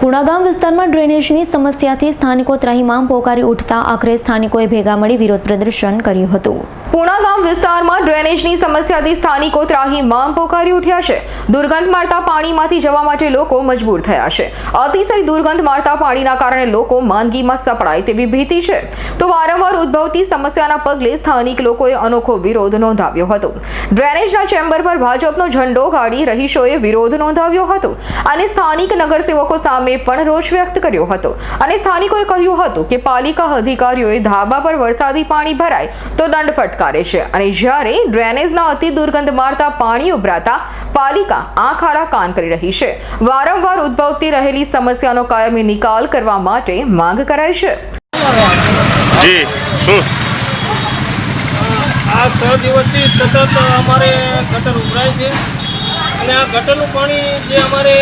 પુણાગામ વિસ્તારમાં ડ્રેનેજની સમસ્યાથી સ્થાનિકો ત્રાહિમામ પોકારી ઉઠતા આખરે સ્થાનિકોએ ભેગા મળી વિરોધ પ્રદર્શન કર્યું હતું. પુણાગામ વિસ્તારમાં ડ્રેનેજની સમસ્યાથી સ્થાનિકો ત્રાહીમામ પોકારી ઉઠ્યા છે. દુર્ગંધ મારતા પાણીમાંથી જવા માટે લોકો મજબૂર થયા છે. અતિશય દુર્ગંધ મારતા પાણીના કારણે લોકો માંદગીમાં સપડાય તેવી ભીતિ છે. તો વારંવાર ઉદ્ભવતી સમસ્યાના પગલે સ્થાનિક લોકોએ અનોખો વિરોધ નોંધાવ્યો હતો. ડ્રેનેજના ચેમ્બર પર ભાજપનો ઝંડો ગાડી રહીશોએ વિરોધ નોંધાવ્યો હતો અને સ્થાનિક નગરસેવકો સામે પણ રોષ વ્યક્ત કર્યો હતો. અને સ્થાનિકોએ કહ્યું હતું કે પાલિકા અધિકારીઓએ ધાબા પર વરસાદી પાણી ભરાય તો દંડ ફટકારે છે. અને જ્યારે ડ્રેનેજના અતિ દુર્ગંધ મારતા પાણી ઉભરાતા પાલિકા આંખ આડા કાન કરી રહી છે. વારંવાર ઉદ્ભવતી રહેલી સમસ્યાનો કાયમી નિકાલ કરવા માટે માંગ કરાઈ છે. જી, શું? આ છ દિવસથી સતત અમારે ગટર ઉભરાય છે. અને આ ગટરનું પાણી જે અમારે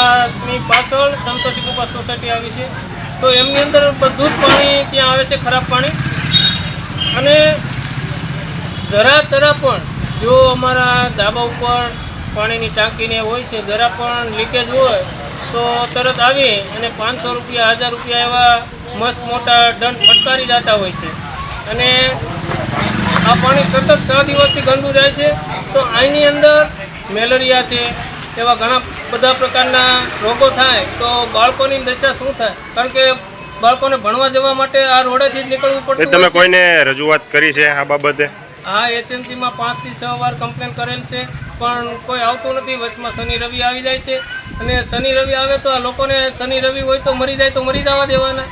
આની પાછળ સંતોષી કુમાર સોસાયટી આવી છે. તો એમની અંદર બધું જ પાણી ત્યાં આવે છે ખરાબ પાણી. અને જરા તરા પણ જો અમારા ધાબા ઉપર પાણીની ટાંકીને હોય છે, જરા પણ લીકેજ હોય, તો તરત આવી અને પાંચસો રૂપિયા, હજાર રૂપિયા એવા મસ્ત મોટા દંડ ફટકારી જતા હોય છે. અને આ પાણી સતત છ દિવસથી ગંદુ જાય છે. તો અહીંની અંદર મેલેરિયા છે એવા ઘણા બધા પ્રકારના રોગો થાય તો બાળકોની દશા શું થાય? કારણ કે બાળકોને ભણવા જવા માટે આ રોડેથી જ નીકળવું પડતું તમે કોઈને રજૂઆત કરી છે આ બાબતે? હા એસએમસીમાં પાંચથી છ વાર કમ્પ્લેન કરેલ છે પણ કોઈ આવતું નથી. વચમાં શનિ રવિ આવી જાય છે. અને શનિ રવિ આવે તો આ લોકોને શનિ રવિ હોય તો મરી જાય તો મરી જવા દેવાના.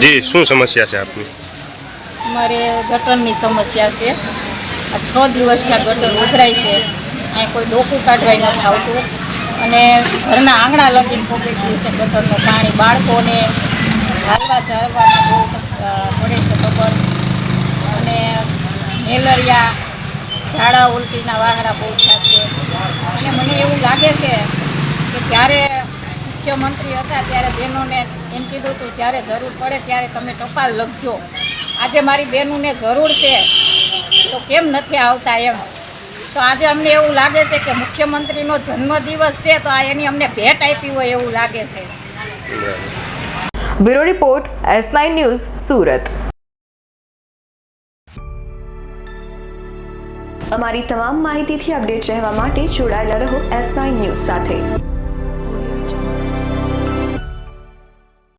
જી, શું સમસ્યા છે આપની? મારે ગટરની સમસ્યા છે. આ છ દિવસથી આ ગટર ઉભરાય છે. અહીંયા કોઈ ડોકું કાઢવાય નથી આવતું. અને ઘરના આંગણા લગીને પોકે છે ગટરનું પાણી બાળકોને હાલવા ચાલવામાં બહુ પડે છે ખબર. અને મેલેરિયા, ઝાડા, ઉલટીના વાહડા બહુ થાય છે. અને મને એવું લાગે છે કે જ્યારે મુખ્યમંત્રી હતા ત્યારે બહેનોને એમ કીધું હતું જ્યારે જરૂર પડે ત્યારે તમે ટપાલ લખજો. આજે મારી બહેનોને જરૂર છે. તો કેમ નથી આવતા એમ? તો આજે અમને એવું લાગે છે કે મુખ્યમંત્રીનો જન્મદિવસ છે તો આ એની અમને ભેટ આપી હોય એવું લાગે છે. Bureau report S nine news Surat. અમારી તમામ માહિતીથી અપડેટ રહેવા માટે જોડાયેલા રહો એસ નાઇન ન્યૂઝ સાથે.